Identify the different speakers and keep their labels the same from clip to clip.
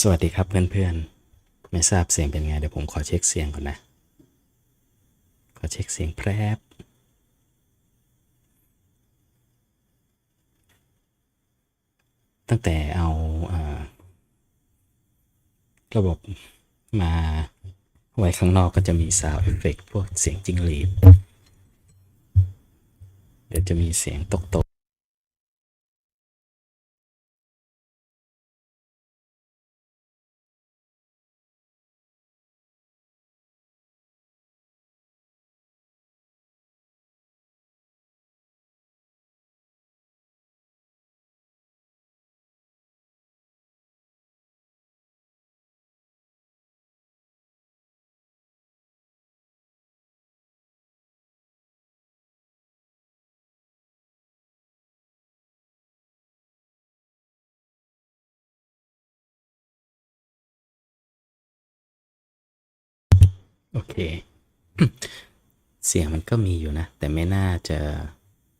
Speaker 1: สวัสดีครับเพื่อนๆ ไม่ทราบเสียงเป็นไง เดี๋ยวผมขอเช็คเสียงก่อนนะ ขอเช็คเสียงแพรบตั้งแต่เอาอาระบบมาไว้ข้างนอกก็จะมีซาวเอฟเฟกพวกเสียงจิงหรีด เดี๋ยวจะมีเสียงตกต โอเค เสียงมันก็มีอยู่นะ แต่ไม่น่าจะ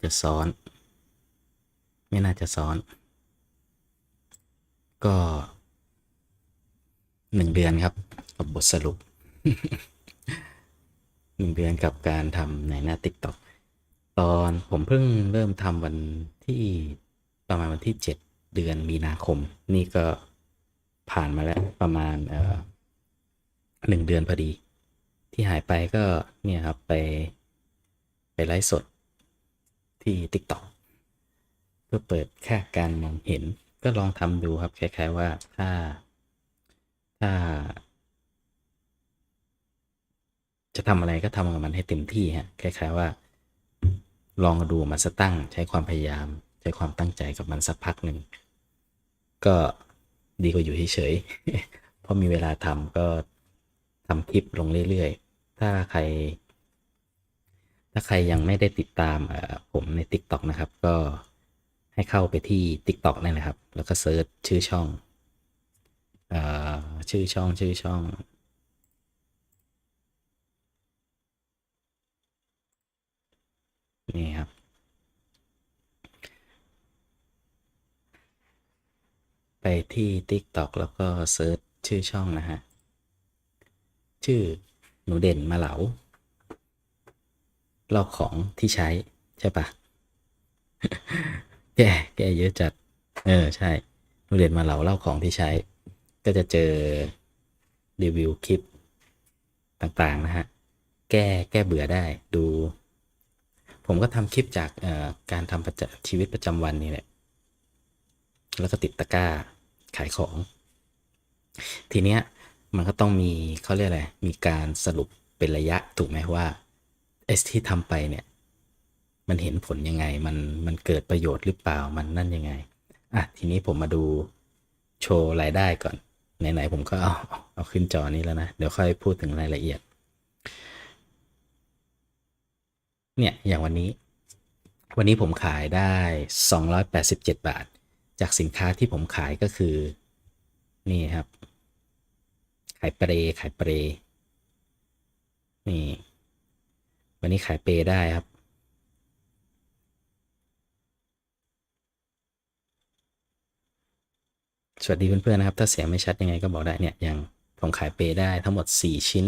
Speaker 1: จะซ้อน ไม่น่าจะซ้อน ก็หนึ่งเดือนครับ กับบทสรุปหนึ่งเดือนกับการทำในหน้า TikTok ตอนผมเพิ่งเริ่มทำวันที่ประมาณวันที่เจ็ดเดือนมีนาคม นี่ก็ผ่านมาแล้วประมาณเอ่อหนึ่งเดือนพอดี ที่หายไปก็เนี่ยครับไปไปไลฟ์สดที่ TikTok เพื่อเปิดแค่การมองเห็น ก็ลองทำดูครับคล้ายๆว่าถ้าถ้า จะทำอะไรก็ทำกับมันให้เต็มที่ฮะคล้ายๆว่า ลองดูมันสตั้งใช้ความพยายาม ใช้ความตั้งใจกับมันสักพักหนึ่งก็ดีกว่าอยู่เฉยๆเพราะมีเวลาทำก็ทำคลิปลงเรื่อยๆ ถ้าใคร ถ้าใครยังไม่ได้ติดตามผมใน TikTok นะครับ ก็ให้เข้าไปที่ TikTok นั่นะครับ แล้วก็เซิร์ชชื่อช่องอชื่อช่องชื่อช่อง นี่ครับ ไปที่ TikTok แล้วก็เซิร์ชชื่อช่องนะฮะ ชื่อ หนูเด่นมาเหลาเล่าของที่ใช้ใช่ปะแกแกเยอะจัด เออใช่หนูเด่นมาเหลาเล่าของที่ใช้ ก็จะเจอรีวิวคลิปต่างๆนะฮะ แก้แก้เบื่อได้ดู ผมก็ทำคลิปจากเอ่อการทำประจชีวิตประจำวันนี่แหละ แล้วก็ติดตะกร้าขายของ ทีเนี้ย มันก็ต้องมีเขาเรียกอะไร มีการสรุปเป็นระยะถูกไหมว่าไอ้ที่ทำไปเนี่ย มันเห็นผลยังไง มันมันเกิดประโยชน์หรือเปล่ามันนั่นยังไงอะทีนี้ผมมาดูโชว์รายได้ก่อนไหนๆผมก็เอาเอาขึ้นจอนี้แล้วนะ เดี๋ยวค่อยพูดถึงรายละเอียด เนี่ย อย่างวันนี้ วันนี้ผมขายได้ 287 บาท จากสินค้าที่ผมขายก็คือ นี่ครับ ขายเปรย์ขายเปรย์นี่ วันนี้ขายเปรย์ได้ครับสวัสดีเพื่อนๆนะครับ ถ้าเสียงไม่ชัดยังไงก็บอกได้เนี่ยอย่างผมขายเปรย์ได้ทั้งหมด 4 ชิ้น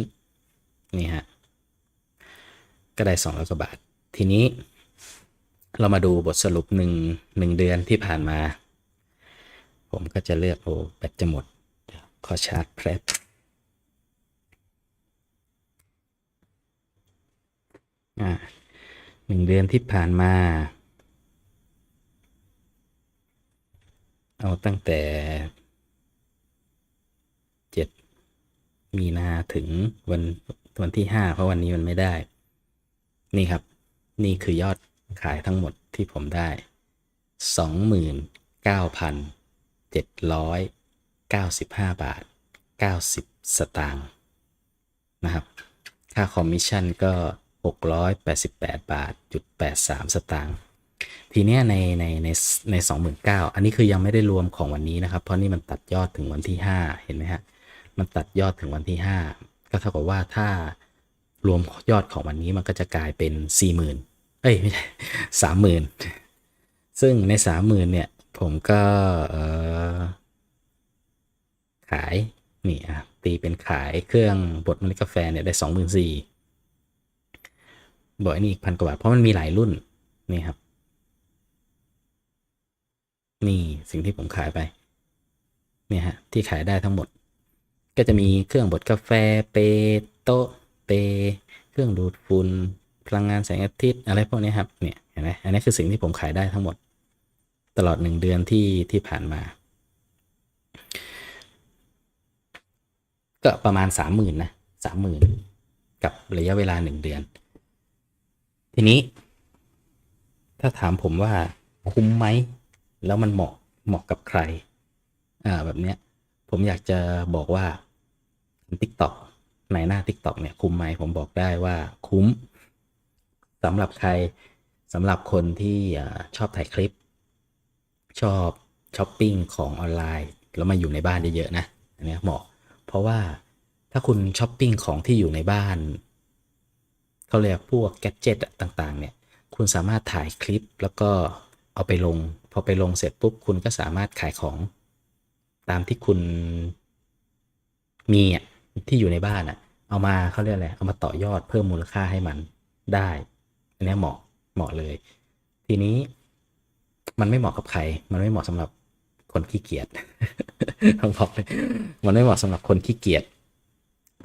Speaker 1: นี่ฮะ ก็ได้200กว่าบาท ทีนี้ เรามาดูบทสรุปหนึ่งหนึ่งเดือนที่ผ่านมา ผมก็จะเลือกโอ้แบตจะหมดขอชาร์จแพรบอ่า หนึ่งเดือนที่ผ่านมา เอาตั้งแต่เจ็ดมีนาถึงวันวันที่ห้าเพราะวันนี้มันไม่ได้ นี่ครับ นี่คือยอดขายทั้งหมดที่ผมได้สองหมื่นเก้าพันเจ็ดร้อยเก้าสิบห้าบาทเก้าสิบสตางค์นะครับ ค่าคอมมิชชั่นก็ หกร้อยแปดสิบแปดบาทจุดแปดสามสตางค์ทีเนี้ยในในในในสองหมื่นเก้าอันนี้คือยังไม่ได้รวมของวันนี้นะครับ เพราะนี่มันตัดยอดถึงวันที่ห้าเห็นไหมฮะมันตัดยอดถึงวันที่ห้าก็เท่ากับว่าถ้ารวมยอดของวันนี้มันก็จะกลายเป็นสี่หมื่นเอ้ยไม่ใช่สามหมื่นซึ่งในสามหมื่นเนี่ยผมก็เออขายนี่อะตีเป็นขายเครื่องบดเมล็ดกาแฟเนี่ยได้สองหมื่นสี่ บอกอันนี้อีกพันกว่าบาทเพราะมันมีหลายรุ่นนี่ครับ นี่สิ่งที่ผมขายไปเนี่ยฮะที่ขายได้ทั้งหมด ก็จะมีเครื่องบดกาแฟเปโต๊ะเป เครื่องดูดฝุ่นพลังงานแสงอาทิตย์อะไรพวกนี้ครับเนี่ยเห็นไหมอันนี้คือสิ่งที่ผมขายได้ทั้งหมด ตลอดหนึ่งเดือนที่ที่ผ่านมา ก็ประมาณสามหมื่นนะสามหมื่นกับระยะเวลาหนึ่งเดือน ทีนี้ ถ้าถามผมว่าคุ้มไหม แล้วมันเหมาะเหมาะกับใคร อ่าแบบเนี้ย ผมอยากจะบอกว่า TikTok ในหน้า TikTok เนี่ยคุ้มไหมผมบอกได้ว่าคุ้มสำหรับใครสำหรับคนที่ชอบถ่ายคลิป ชอบช้อปปิ้งของออนไลน์ แล้วมาอยู่ในบ้านเยอะๆนะอันนี้เหมาะ เพราะว่าถ้าคุณช้อปปิ้งของที่อยู่ในบ้าน เขาเรียกพวกแกดเจิตต่างๆเนี่ยคุณสามารถถ่ายคลิปแล้วก็เอาไปลง พอไปลงเสร็จปุ๊บคุณก็สามารถขายของ ตามที่คุณมีอะที่อยู่ในบ้านอะ เอามาเขาเรียกอะไรเอามาต่อยอดเพิ่มมูลค่าให้มันได้ อันนี้เหมาะเหมาะเลย ทีนี้มันไม่เหมาะกับใคร มันไม่เหมาะสำหรับคนขี้เกียจต้องบอกเลยมันไม่เหมาะสำหรับคนขี้เกียจ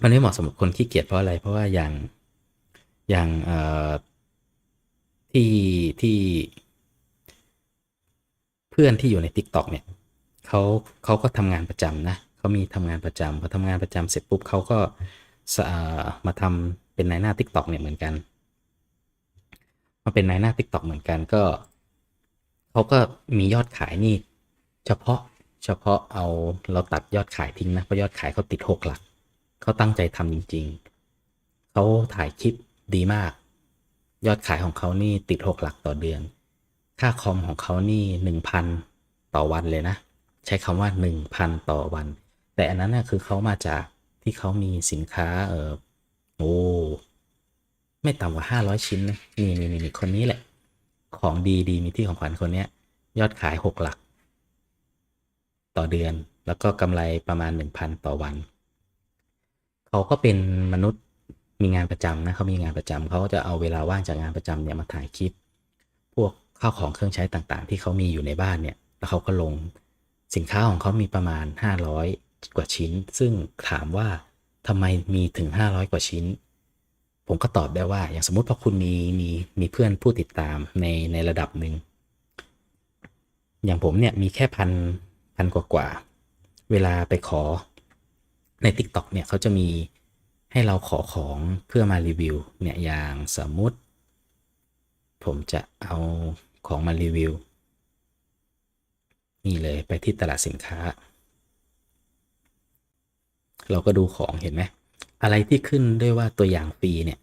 Speaker 1: มันไม่เหมาะสำหรับคนขี้เกียจเพราะอะไรเพราะว่าอย่าง อย่างที่ที่ เพื่อนที่อยู่ใน Tik t o อกเนี่ยเขาเขาก็ทำงานประจำนะเขามีทำงานประจำพอทำงานประจำเสร็จปุ๊บเขาก็มาทำเป็นนายหน้า Tik t o อกเนี่ยเหมือนกันมาเป็นนายหน้า Tik t o อกเหมือนกันก็เขาก็มียอดขายนี่เฉพาะเฉพาะเอาเราตัดยอดขายทิ้งนะเพราะยอดขายเขาติดหกหลักเขาตั้งใจทำจริง ๆเขาถ่ายคลิป ดีมาก ยอดขายของเขานี่ติดหกหลักต่อเดือน ค่าคอมของเขานี่หนึ่งพันต่อวันเลยนะ ใช้คำว่าหนึ่งพันต่อวัน แต่อันนั้นน่ะคือเขามาจากที่เขามีสินค้าเออโอ้ไม่ต่ำกว่าห้าร้อยชิ้นนะนี่นี่นี่นี่คนนี้แหละ ของดีดีมีที่ของขวัญคนเนี้ย ยอดขายหกหลัก ต่อเดือนแล้วก็กำไรประมาณหนึ่งพันต่อวัน เขาก็เป็นมนุษย์ มีงานประจำนะเขามีงานประจำเขาจะเอาเวลาว่างจากงานประจำเนี่ยมาถ่ายคลิป พวกข้าวของเครื่องใช้ต่างๆ ที่เขามีอยู่ในบ้านเนี่ยแล้วเขาก็ลงสินค้าของเขามีประมาณ 500 กว่าชิ้น ซึ่งถามว่าทำไมมีถึง 500 กว่าชิ้น ผมก็ตอบได้ว่า อย่างสมมติพอคุณมีมีมีเพื่อนผู้ติดตามในในระดับหนึ่งอย่างผมเนี่ยมีแค่พันพันกว่ากว่า เวลาไปขอใน TikTok เนี่ยเขาจะมี ให้เราขอของเพื่อมารีวิวเนี่ยอย่างสมมุติ ผมจะเอาของมารีวิว นี่เลยไปที่ตลาดสินค้า เราก็ดูของเห็นไหมอะไรที่ขึ้นด้วยว่าตัวอย่างฟรีเนี่ย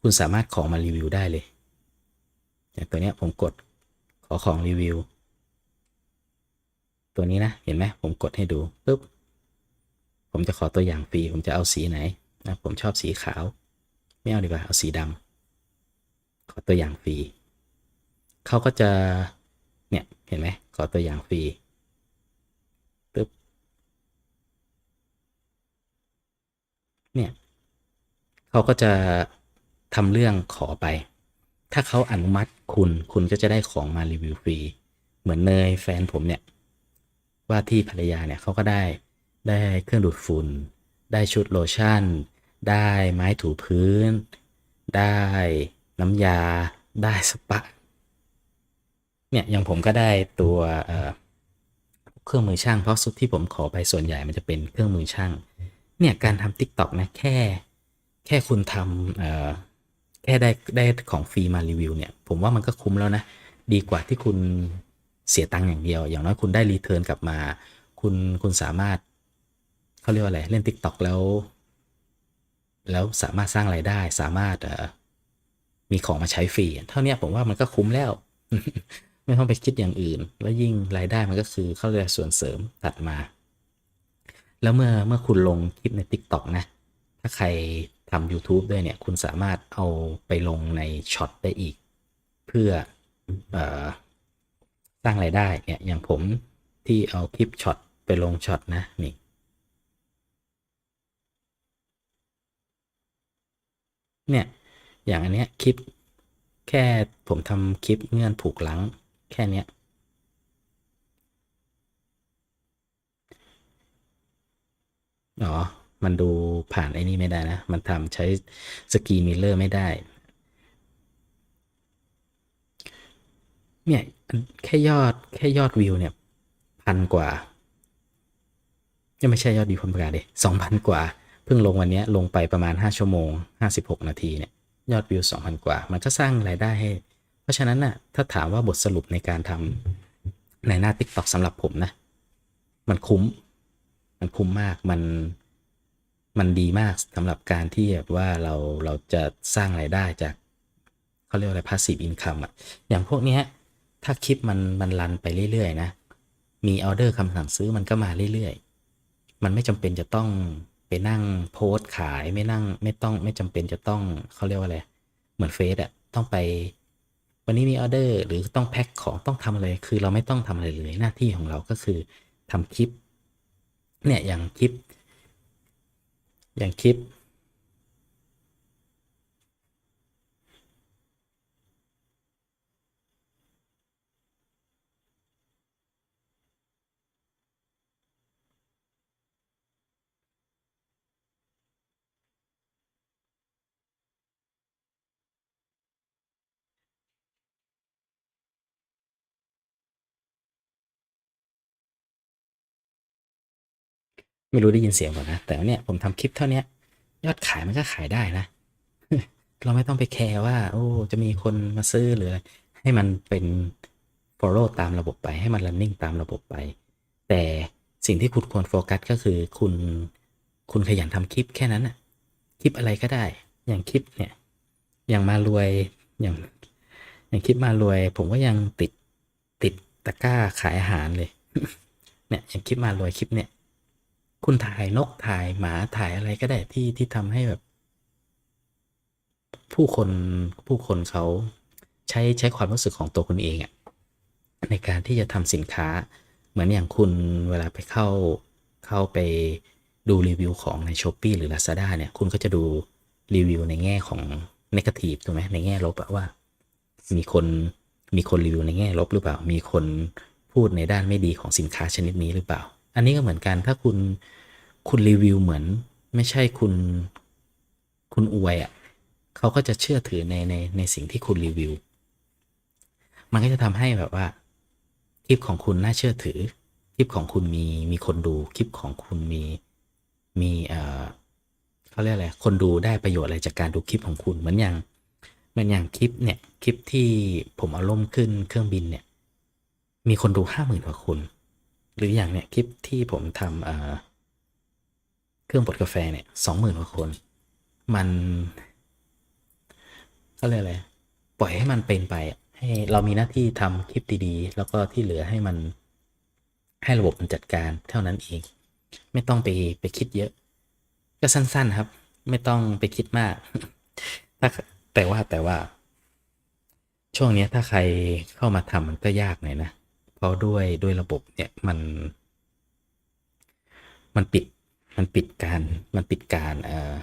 Speaker 1: คุณสามารถของมารีวิวได้เลยอย่างตัวเนี้ยผมกดขอของรีวิว ตัวนี้นะ เห็นไหมผมกดให้ดูปุ๊บผมจะขอตัวอย่างฟรี ผมจะเอาสีไหน นะผมชอบสีขาว ไม่เอาดีกว่า เอาสีดำขอตัวอย่างฟรีเขาก็จะ เนี่ยเห็นไหมขอตัวอย่างฟรีปึ๊บเนี่ยเขาก็จะทำเรื่องขอไป ถ้าเขาอนุมัติคุณ คุณก็จะได้ของมารีวิวฟรี เหมือนเนยแฟนผมเนี่ย ว่าที่ภรรยาเนี่ยเขาก็ได้ได้เครื่องดูดฝุ่น ได้ชุดโลชั่น ได้ไม้ถูพื้น ได้น้ำยา ได้สปาเนี่ยอย่างผมก็ได้ตัวเเครื่องมือช่างเพราะสุดที่ผมขอไปส่วนใหญ่มันจะเป็นเครื่องมือช่าง เนี่ยการทำ t ิ k t o k นะแค่ แค่คุณทำเอ่อแค่ได้ได้ของฟรีมารีวิวเนี่ย ผมว่ามันก็คุ้มแล้วนะ ดีกว่าที่คุณเสียตังค์อย่างเดียว อย่างน้อยคุณได้รีเทิร์นกลับมา คุณคุณสามารถเขาเรียกว่าอะไร เล่น Tik t o อกแล้ว แล้วสามารถสร้างไรายได้ สามารถมีของมาใช้ฟรี เท่านี้ผมว่ามันก็คุ้มแล้ว ไม่ต้องไปคิดอย่างอื่น แล้วยิ่งรายได้มันก็คือเข้าเรียส่วนเสริมตัดมา แล้วเมื่อเมื่อคุณลงคลิปใน TikTok นะ ถ้าใครทำ YouTube ด้วยเนี่ย คุณสามารถเอาไปลงในช็อตได้อีก เพื่อออสร้างรายได้เนี่ยอย่างผมที่เอาคลิปช็อตไปลงช็อตนะนี่ เนี่ย อย่างอันเนี้ยคลิป แค่ผมทำคลิปเงื่อนผูกหลัง แค่เนี้ยอ๋อ มันดูผ่านไอ้นี่ไม่ได้นะ มันทำใช้สกีมิเลอร์ไม่ได้ เนี่ยแค่ยอดแค่ยอดวิวเนี่ยพันกว่ายังไม่ใช่ยอดวิวพันกว่าดิสองพันกว่า พิ่งลงวันนี้ลงไปประมาณ 5 ชั่วโมง 56 นาทีเนี่ยยอดวิว 2,000 กว่า มันก็สร้างรายได้ให้ เพราะฉะนั้นน่ะถ้าถามว่าบทสรุปในการทำในหน้า TikTok สำหรับผมนะ มันคุ้ม มันคุ้มมากมันมันดีมากสำหรับการที่แบบว่าเราเราจะสร้างรายได้จากเขาเรียกอะไร passive income อะอย่างพวกเนี้ยถ้าคลิปมันมันรันไปเรื่อยๆนะ มีออเดอร์คำสั่งซื้อมันก็มาเรื่อยๆ มันไม่จำเป็นจะต้อง ไปนั่งโพสต์ขายไม่นั่งไม่ต้องไม่จำเป็นจะต้องเขาเรียกว่าอะไร เหมือนเฟซอะต้องไป วันนี้มีออเดอร์หรือต้องแพ็คของต้องทำอะไร คือเราไม่ต้องทำอะไรเลยหน้าที่ของเราก็คือทำคลิป เนี่ยอย่างคลิป อย่างคลิป ไม่รู้ได้ยินเสียงก่อนนะ แต่ว่าเนี่ยผมทำคลิปเท่าเนี้ยยอดขายมันก็ขายได้นะ เราไม่ต้องไปแคร์ว่า โอ้ จะมีคนมาซื้อหรืออะไรให้มันเป็น follow ตามระบบไปให้มัน running ตามระบบไป แต่สิ่งที่คุณควรโฟกัสก็คือคุณคุณขยันทำคลิปแค่นั้นนะคลิปอะไรก็ได้ อย่างคลิปเนี่ย อย่างมารวยอย่าง อย่างคลิปมารวย ผมก็ยังติดติดตะกร้าขายอาหารเลย เนี่ยอย่างคลิปมารวยคลิปเนี่ย คุณถ่ายนกถ่ายหมาถ่ายอะไรก็ได้ที่ที่ทำให้แบบ ผู้คนผู้คนเขาใช้ใช้ความรู้สึกของตัวคุณเองอะในการที่จะทำสินค้า เหมือนอย่างคุณเวลาไปเข้าเข้าไปดูรีวิวของใน s h อ p e e หรือ Lazada เนี่ย คุณก็จะดูรีวิวในแง่ของ Negative ถูกไหมในแง่ลบว่า มีคนมีคนรีวิวในแง่ลบหรือเปล่า มีคนพูดในด้านไม่ดีของสินค้าชนิดนี้หรือเปล่า อันนี้ก็เหมือนกัน ถ้าคุณคุณรีวิวเหมือน ไม่ใช่คุณคุณอวยอะ่ะเขาก็จะเชื่อถือในในในสิ่งที่คุณรีวิว มันก็จะทำให้แบบว่า คลิปของคุณน่าเชื่อถือ คลิปของคุณมีมีคนดู คลิปของคุณมีมีเอ่อเขาเรียกอะไร คนดูได้ประโยชน์อะไรจากการดูคลิปของคุณ เหมือนอย่างเหมือนอย่างคลิปเนี่ย คลิปที่ผมเอาล่มขึ้นเครื่องบินเนี่ย มีคนดูห้าหมื่นกว่าคน หรืออย่างเนี่ยคลิปที่ผมทำเครื่องบดกาแฟเนี่ยสองหมื่นกว่าคน มันเขาเรียกอะไรปล่อยให้มันเป็นไป ให้เรามีหน้าที่ทำคลิปดีๆ แล้วก็ที่เหลือให้มันให้ระบบมันจัดการเท่านั้นเอง ไม่ต้องไปไปคิดเยอะ ก็สั้นๆครับ ไม่ต้องไปคิดมากถ้าแต่ว่าแต่ว่า ช่วงเนี้ยถ้าใครเข้ามาทำมันก็ยากหน่อยนะ ราะด้วยด้วยระบบเนี่ยมัน มันปิดมันปิดการมันปิดการเอ่อ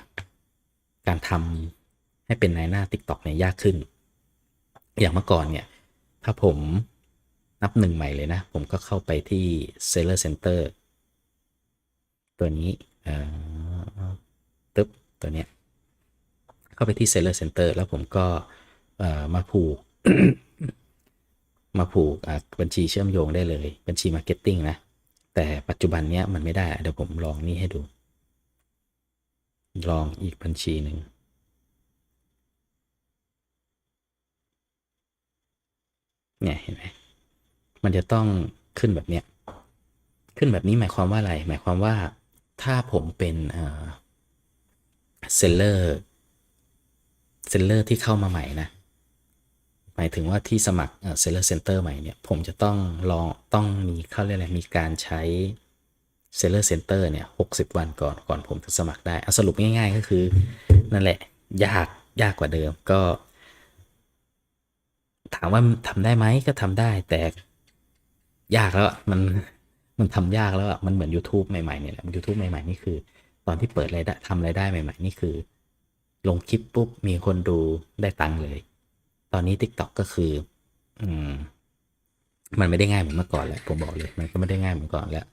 Speaker 1: การทำให้เป็นนายหน้า TikTok เนี่ยยากขึ้น อย่างเมื่อก่อนเนี่ย ถ้าผมนับหนึ่งใหม่เลยนะ ผมก็เข้าไปที่ Seller Center ตัวนี้เอ่อตึ๊บตัวเนี้ย เข้าไปที่ Seller Center แล้วผมก็เอ่อมาผูก มาผูกบัญชีเชื่อมโยงได้เลย บัญชี Marketing นะ แต่ปัจจุบันเนี้ยมันไม่ได้ เดี๋ยวผมลองนี่ให้ดู ลองอีกบัญชีหนึ่งเนี่ยเห็นไหมมันจะต้องขึ้นแบบเนี้ย ขึ้นแบบนี้หมายความว่าอะไร หมายความว่าถ้าผมเป็นเออเซลเลอร์ เซลเลอร์ที่เข้ามาใหม่นะ มายถึงว่าที่สมัครเซลเลอร์เซ็นเตอร์ใหม่เนี่ย ผมจะต้องลองต้องมีเขาเรียกอะไรมีการใช้เซลเลอร์เซ็นเตอร์เนี่ยหกสิบวันก่อนก่อนผมจะสมัครได้เอาสรุปง่ายๆก็คือ นั่นแหละ ยากยากกว่าเดิมก็ ถามว่าทำได้ไหมก็ทำได้ แต่ยากแล้วมันมันทำยากแล้วอะมันเหมือน YouTube ใหม่ๆเนี่ยแหละ YouTube ใหม่ๆนี่คือ ตอนที่เปิดรายได้ทำรายได้ใหม่ ๆ นี่คือ ลงคลิปปุ๊บมีคนดูได้ตังค์เลย ตอนนี้ TikTok ก็คือ อืม มันไม่ได้ง่ายเหมือนเมื่อก่อนแล้วผมบอกเลย มันก็ไม่ได้ง่ายเหมือนก่อนแล้ว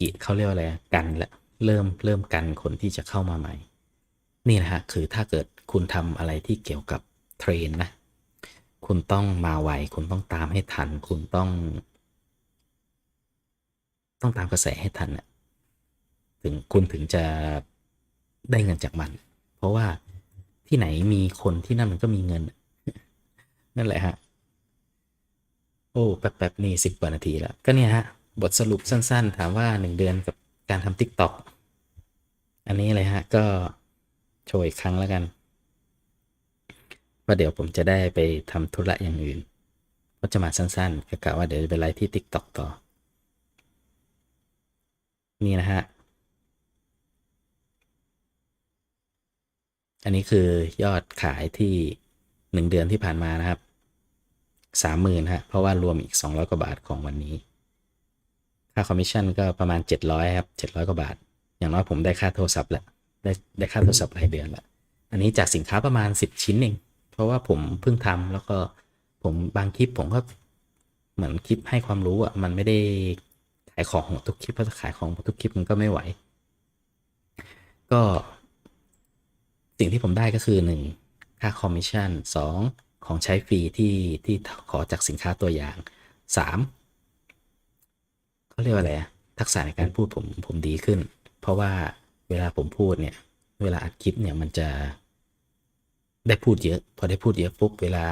Speaker 1: อีเขาเรียกว่าอะไรกันละเริ่มเริ่มกันคนที่จะเข้ามาใหม่ นี่นะฮะคือถ้าเกิดคุณทำอะไรที่เกี่ยวกับเทรนนะคุณต้องมาไวคุณต้องตามให้ทัน คุณต้อง ต้องตามกระแสให้ทันน่ะถึงคุณถึงจะได้เงินจากมัน เพราะว่าที่ไหนมีคนที่นั่นมันก็มีเงิน นั่นแหละฮะ โอ้แป๊บๆนี่สิบกว่านาทีแล้ว ก็เนี่ยฮะ บทสรุปสั้นๆ ถามว่าหนึ่งเดือนกับการทำ TikTok อันนี้เลยฮะ ก็โชว์อีกครั้งแล้วกันว่าเดี๋ยวผมจะได้ไปทำธุระอย่างอื่นก็จะมาสั้นๆก็กะว่าเดี๋ยวจะไปไลฟ์ที่ TikTok ต่อ นี่นะฮะ อันนี้คือยอดขายที่ หนึ่งเดือนที่ผ่านมานะครับสามหมื่นฮะเพราะว่ารวมอีก 200 กว่าบาทของวันนี้ ค่าคอมมิชชั่นก็ประมาณ 700ครับ700 กว่าบาท อย่างน้อยผมได้ค่าโทรศัพท์แล้วได้ได้ค่าโทรศัพท์รายเดือนละอันนี้จากสินค้าประมาณ 10 ชิ้นเองเพราะว่าผมเพิ่งทำแล้วก็ผมบางคลิปผมก็เหมือนคลิปให้ความรู้อะมันไม่ได้ขายของหมดทุกคลิปเพราะขายของหมดทุกคลิปมันก็ไม่ไหว ก็ สิ่งที่ผมได้ก็คือ1 ค่าคอมมิชชั่น 2 ของใช้ฟรีที่ที่ขอจากสินค้าตัวอย่าง 3 เขาเรียกว่าอะไรทักษะในการพูดผมผมดีขึ้น เพราะว่าเวลาผมพูดเนี่ย เวลาอัดคลิปเนี่ยมันจะได้พูดเยอะ พอได้พูดเยอะปุ๊บเวลา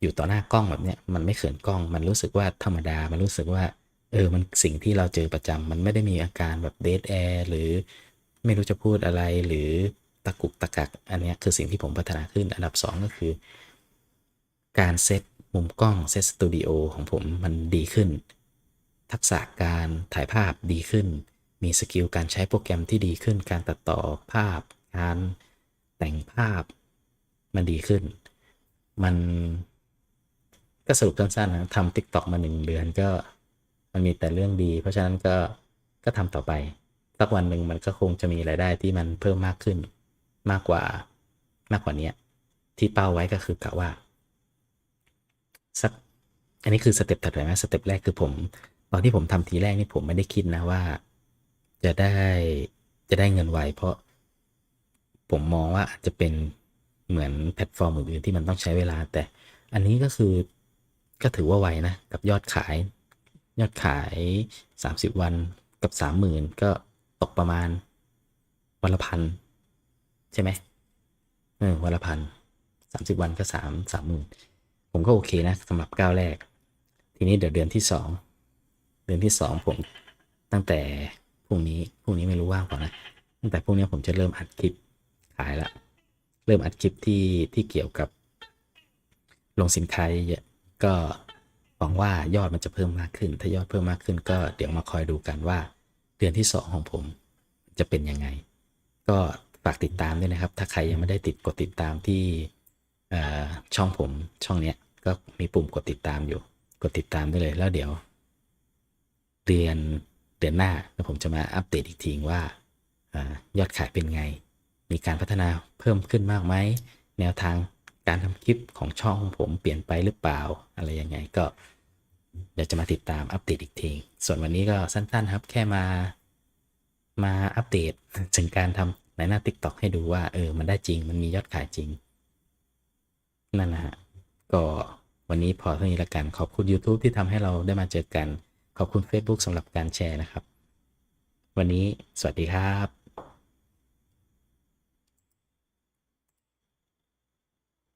Speaker 1: อยู่ต่อหน้ากล้องแบบเนี้ยมันไม่เขินกล้อง มันรู้สึกว่าธรรมดา มันรู้สึกว่า เออ มันสิ่งที่เราเจอประจำมันไม่ได้มีอาการแบบเดทแอร์หรือไม่รู้จะพูดอะไรหรือ ตะกุกตะกัก อันนี้คือสิ่งที่ผมพัฒนาขึ้น อันดับ 2 ก็คือ การเซตมุมกล้องเซตสตูดิโอของผมมันดีขึ้น ทักษะการถ่ายภาพดีขึ้น มีสกิลการใช้โปรแกรมที่ดีขึ้น การตัดต่อภาพ การแต่งภาพมันดีขึ้น มันก็สรุปสั้นๆนะทำ TikTok มาหนึ่งเดือนก็มันมีแต่เรื่องดี เพราะฉะนั้นก็ก็ทำต่อไป สักวันหนึ่งมันก็คงจะมีรายได้ที่มันเพิ่มมากขึ้น มากกว่ามากกว่านี้ที่เป้าไว้ก็คือกะว่าสักอันนี้คือสเต็ปถัดไปนะสเต็ปแรกคือผม ตอนที่ผมทำทีแรกนี่ผมไม่ได้คิดนะว่า จะได้จะได้เงินไวเพราะผมมองว่าอาจจะเป็นเหมือนแพลตฟอร์มอื่นๆที่มันต้องใช้เวลา แต่อันนี้ก็คือก็ถือว่าไวนะกับยอดขาย ยอดขาย 30 วันกับ 30,000 ก็ตกประมาณวันละพัน ใช่ไหมเออวันละพันสามสิบวันก็สามสามหมื่นผมก็โอเคนะสำหรับก้าวแรก ทีนี้เดี๋ยวเดือนที่สองเดือนที่สองผมตั้งแต่พรุ่งนี้พรุ่งนี้ไม่รู้ว่างเปล่านะตั้งแต่พรุ่งนี้ผมจะเริ่มอัดคลิปขายละเริ่มอัดคลิปที่ที่เกี่ยวกับลงสินค้าเยอะก็หวังว่ายอดมันจะเพิ่มมากขึ้น ถ้ายอดเพิ่มมากขึ้น ก็เดี๋ยวมาคอยดูกันว่า เดือนที่สองของผมจะเป็นยังไง ก็ ฝากติดตามด้วยนะครับ ถ้าใครยังไม่ได้ติดกดติดตามที่ช่องผมช่องเนี้ยก็มีปุ่มกดติดตามอยู่ กดติดตามได้เลยแล้วเดี๋ยว เดือนเดือนหน้าแล้วผมจะมาอัปเดตอีกทีว่าอายอดขายเป็นไง มีการพัฒนาเพิ่มขึ้นมากไหมแนวทางการทำคลิปของช่องของผมเปลี่ยนไปหรือเปล่า อะไรยังไงก็ เดี๋ยวจะมาติดตามอัปเดตอีกที ส่วนวันนี้ก็สั้นๆครับ แค่มามาอัปเดตถึงการทำ ในหน้า TikTok ให้ดูว่าเออมันได้จริงมันมียอดขายจริง นั่นนะฮะก็วันนี้พอเท่านี้ละกันขอบคุณ YouTube ที่ทำให้เราได้มาเจอกัน ขอบคุณ Facebook สำหรับการแชร์นะครับ วันนี้สวัสดีครับ